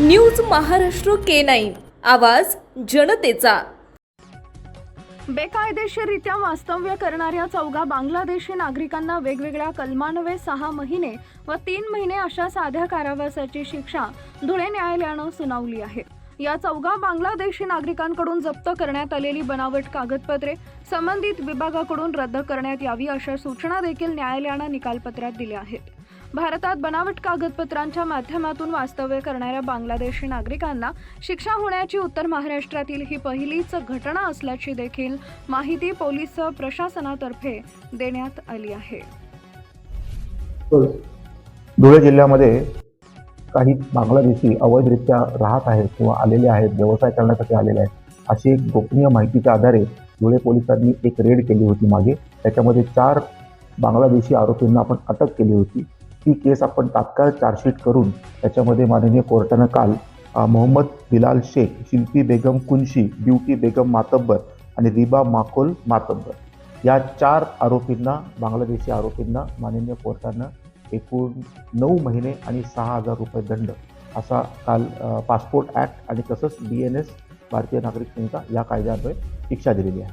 News Maharashtra K nine. आवाज जनतेचा. बेकायदेशीररित्या वास्तव्य करणाऱ्या चौघा बांगलादेशी नागरिकांना वेगवेगळ्या कलमान्वये सहा महिने व तीन महिने अशा साध्या कारावासाची शिक्षा धुळे न्यायालयानं सुनावली आहे. या चौघा बांगलादेशी नागरिकांकडून जप्त करण्यात आलेली बनावट कागदपत्रे संबंधित विभागाकडून रद्द करण्यात यावी अशा सूचना देखील न्यायालयानं निकालपत्रात दिल्या आहेत. भारतात बनावट कागदपत्रांच्या माध्यमातून वास्तव्य करणाऱ्या बांगलादेशी नागरिकांना शिक्षा होण्याची उत्तर महाराष्ट्रातील ही पहिलीच घटना असल्याची देखील माहिती पोलीस प्रशासनातर्फे देण्यात आली आहे. धुळे जिल्ह्यामध्ये काही बांगलादेशी अवैधरित्या राहत आहेत किंवा आलेले आहेत व्यवसाय करण्यासाठी आलेले आहेत अशी एक गोपनीय माहितीच्या आधारे धुळे पोलिसांनी एक रेड केली होती मागे. त्याच्यामध्ये चार बांगलादेशी आरोपींना आपण अटक केली होती. ती केस आपण तात्काळ चार्जशीट करून त्याच्यामध्ये माननीय कोर्टानं काल मोहम्मद बिलाल शेख शिल्पी बेगम कुंशी ब्युटी बेगम मातब्बर आणि रिबा माकोल मातब्बर या चार आरोपींना बांगलादेशी आरोपींना माननीय कोर्टानं एकूण नऊ महिने आणि सहा हजार रुपये दंड असा काल पासपोर्ट ॲक्ट आणि तसंच बी एन एस भारतीय नागरिक संहिता या कायद्यान्वये शिक्षा दिलेली आहे.